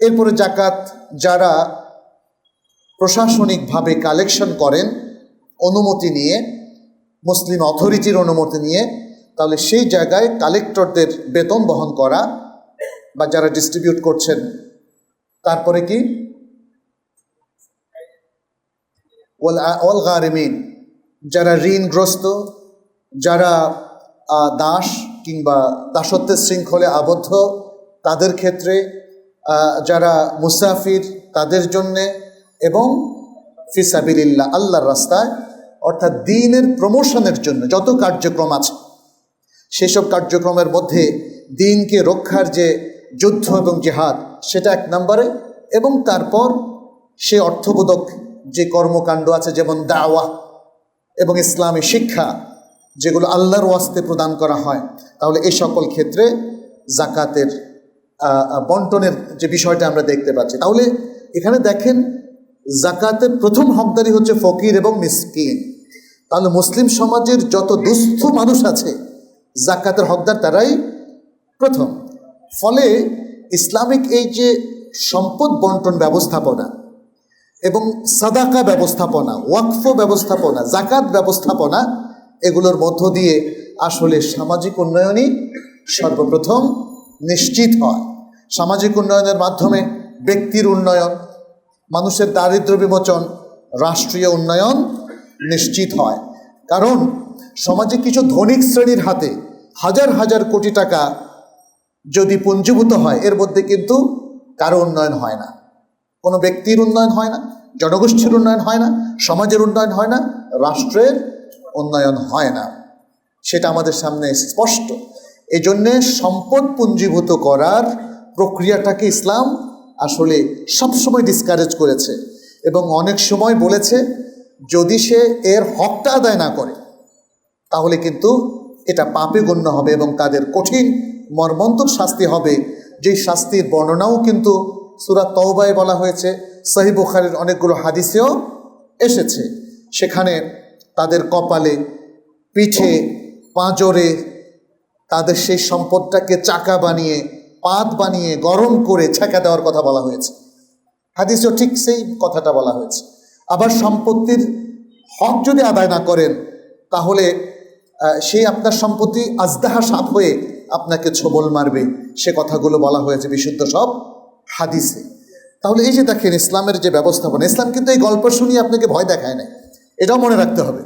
এরপরে জাকাত যারা প্রশাসনিকভাবে কালেকশন করেন, অনুমতি নিয়ে, মুসলিম অথরিটির অনুমতি নিয়ে, তাহলে সেই জায়গায় কালেক্টরদের বেতন বহন করা বা যারা ডিস্ট্রিবিউট করছেন, তারপরে কি? ওয়াল গারিমিন, যারা ঋণগ্রস্ত, যারা দাস কিংবা দাসত্বের শৃঙ্খলে আবদ্ধ, তাদের ক্ষেত্রে যারা মুসাফির তাদের জন্যে এবং ফিসাবিল্লাহ আল্লাহর রাস্তায়, অর্থাৎ দিনের প্রমোশনের জন্য যত কার্যক্রম আছে, সেসব কার্যক্রমের মধ্যে দিনকে রক্ষার যে যুদ্ধ এবং জেহাদ, সেটা এক নম্বরে এবং তারপর সে অর্থবোধক যে কর্মকাণ্ড আছে, যেমন দাওয়া এবং ইসলামী শিক্ষা, যেগুলো আল্লাহর ওয়াস্তে প্রদান করা হয়, তাহলে এই সকল ক্ষেত্রে জাকাতের বন্টনের যে বিষয়টা আমরা দেখতে পাচ্ছি। তাহলে এখানে দেখেন জাকাতের প্রথম হকদারি হচ্ছে ফকির এবং মিসকিন। তাহলে মুসলিম সমাজের যত দুস্থ মানুষ আছে জাকাতের হকদার তারাই প্রথম। ফলে ইসলামিক এই যে সম্পদ বন্টন ব্যবস্থাপনা এবং সাদাকা ব্যবস্থাপনা, ওয়াকফ ব্যবস্থাপনা জাকাত ব্যবস্থাপনা, এগুলোর মধ্য দিয়ে আসলে সামাজিক উন্নয়নই সর্বপ্রথম নিশ্চিত হয়। সামাজিক উন্নয়নের মাধ্যমে ব্যক্তির উন্নয়ন, মানুষের দারিদ্র্য বিমোচন, রাষ্ট্রীয় উন্নয়ন নিশ্চিত হয়। কারণ সমাজে কিছু ধনিক শ্রেণির হাতে হাজার হাজার কোটি টাকা যদি পুঞ্জীভূত হয়, এর মধ্যে কিন্তু কারও উন্নয়ন হয় না। কোনো ব্যক্তির উন্নয়ন হয় না, জনগোষ্ঠীর উন্নয়ন হয় না, সমাজের উন্নয়ন হয় না, রাষ্ট্রের উন্নয়ন হয় না। সেটা আমাদের সামনে স্পষ্ট। এই জন্যে সম্পদ পুঞ্জীভূত করার প্রক্রিয়াটাকে ইসলাম আসলে সবসময় ডিসকারেজ করেছে এবং অনেক সময় বলেছে, যদি সে এর হকটা আদায় না করে, তাহলে কিন্তু এটা পাপে গণ্য হবে এবং তাদের কঠিন মর্মন্তর শাস্তি হবে। যেই শাস্তির বর্ণনাও কিন্তু সুরা তওবায় বলা হয়েছে সহি বুখারের অনেকগুলো হাদিসেও এসেছে। সেখানে তাদের কপালে পিঠে, পাঁজরে তাদের সেই সম্পদটাকে চাকা বানিয়ে পাত বানিয়ে গরম করে ছেঁকা দেওয়ার কথা বলা হয়েছে। হাদিসেও ঠিক সেই কথাটা বলা হয়েছে। আবার সম্পত্তির হক যদি আদায় না করেন, তাহলে সেই আপনার সম্পত্তি আজদাহা সাপ হয়ে আপনাকে ছোবল মারবে। সে কথাগুলো বলা হয়েছে বিশুদ্ধ সব হাদিসে। তাহলে এই যে দেখেন ইসলামের যে ব্যবস্থাপনা, ইসলাম কিন্তু এই গল্প শুনিয়ে আপনাকে ভয় দেখায় না এটাও মনে রাখতে হবে।